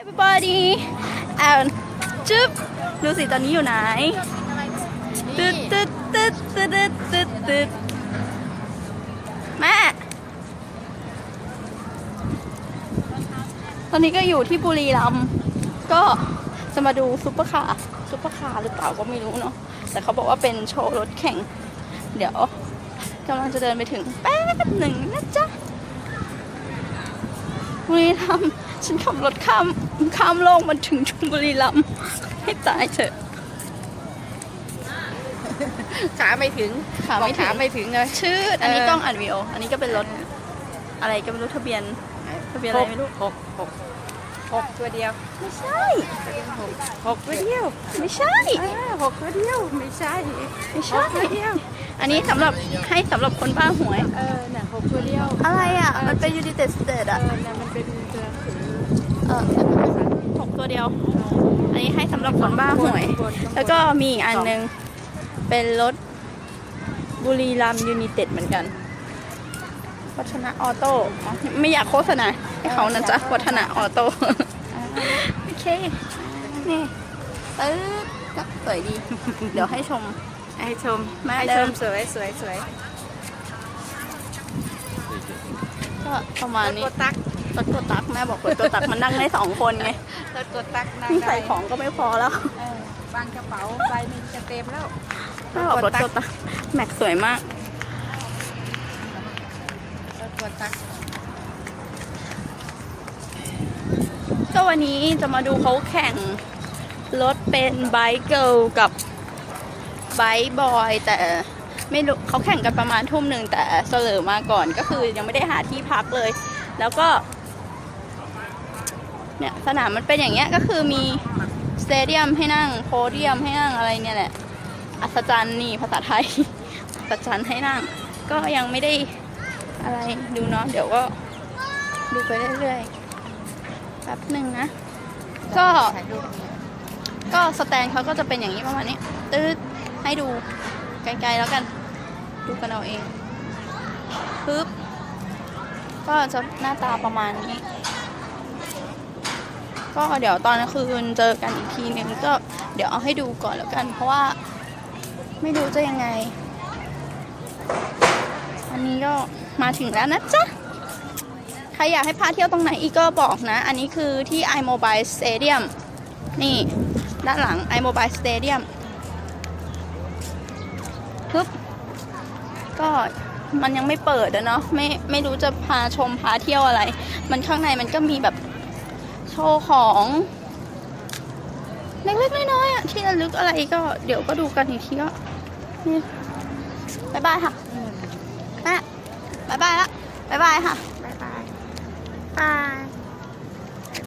everybody and จึ๊บดูสิตอนนี้อยู่ไหนตึ๊ดตึ๊ดตึ๊ดตึ๊ดตึ๊ดตึ๊ดแม่ตอนนี้ก็อยู่ที่บุรีรัมย์ก็จะมาดูซุปเปอร์คาร์ซุปเปอร์คาร์หรือเปล่าก็ไม่รู้เนาะแต่เขาบอกว่าเป็นโชว์รถแข่ง เดี๋ยวกำลังจะเดินไปถึงแป๊บหนึ่งนะจ๊ะบุรีรัมย์ ฉันขับรถข้ามข้ามโลกมาถึงชลบุรีรัมย์ให้ตายเถอะ ขาไม่ถึงขาไม่ถึงขาไม่ถึงเลย ชื่อ อันนี้เออ กล้องอัดวิดีโอ อันนี้ก็เป็นรถ อะไรก็ไม่รู้ทะเบียน ทะเบียนอะไรไม่รู้ หกหกหกตัวเดียวไม่ใช่ หกหกตัวเดียวไม่ใช่ อ่าหกตัวเดียว ไม่ใช่ไม่หใช่ กตัวเดียว อันนี้สำหรับให้สำหรับคนบ้าหวย เออน่ะหกตัวเดียวอะไรอะ มันเป็น United States เออะอน่ะมันเป็นตัวหนังสือเออหกตัวเดียว อันนี้ให้สำหรับคนบ้าหวย แล้วก็มีอีกอันหนึง เป็นรถบุรีรัมยูนิเต็ดเหมือนกัน วัฒนะออโต้อ๋อไม่อยากโฆษณาให้เขานะจ๊ะ วัฒนะออโต้ โอเค นี่ปึ๊บก็สวยดี เดี๋ยวให้ชม ให้ชมมาให้เดิชมมสวยสวยสวยก็ประมาณนี้รถตักรถตัวตักแม่บอกรถตัวตักมันนั่งได้สองคนไงรถกดตักนั่งนี่ได้ใส่ของก็ไม่พอแล้วเออวางกระเป๋าใบหนึงจะเต็มแล้วแม่บอกรถตัวตักแม็กสวยมาก รถกดตักก็วันนี้จะมาดูเขาแข่งรถเป็นไบค์เกิลกับ ไบค์บอยแต่ไม่รู้เขาแข่งกันประมาณทุ่มหนึ่งแต่เสลอมาก่อนก็คือยังไม่ได้หาที่พักเลย แล้วก็เนี่ยสนามมันเป็นอย่างเงี้ยก็คือมีสเตเดียมให้นั่งโพเดียมให้นั่งอะไรเนี่ยแหละ อัศจรรย์นี่ภาษาไทย อัศจรรย์ให้นั่ง ก็ยังไม่ได้อะไรดูเนาะเดี๋ยวก็ดูไปเรื่อยๆแป๊บหนึ่งนะ ก็ ก็สแตนเขาก็จะเป็นอย่างนี้ประมาณนี้ตืด ให้ดูไกลๆแล้วกัน ดูกันเอาเองปึ๊บก็จะหน้าตาประมาณนี้ ก็เดี๋ยวตอนกลางคืนเจอกันอีกทีนึงก็เดี๋ยวเอาให้ดูก่อนแล้วกัน เพราะว่าไม่รู้จะยังไง อันนี้ก็มาถึงแล้วนะจ๊ะ ใครอยากให้พาเที่ยวตรงไหนอีกก็บอกนะ อันนี้คือที่ iMobile Stadium นี่ ด้านหลัง iMobile Stadium ปึ๊บก็มันยังไม่เปิดอะเนาะไม่ไม่รู้จะพาชมพาเที่ยวอะไร มันข้างในมันก็มีแบบโชว์ของเล็กๆน้อยๆอะที่ระลึกอะไรก็เดี๋ยวก็ดูกันอีกทีก็นี่บายบายค่ะแม่บายบายละบายบายค่ะบ๊ายบายบาย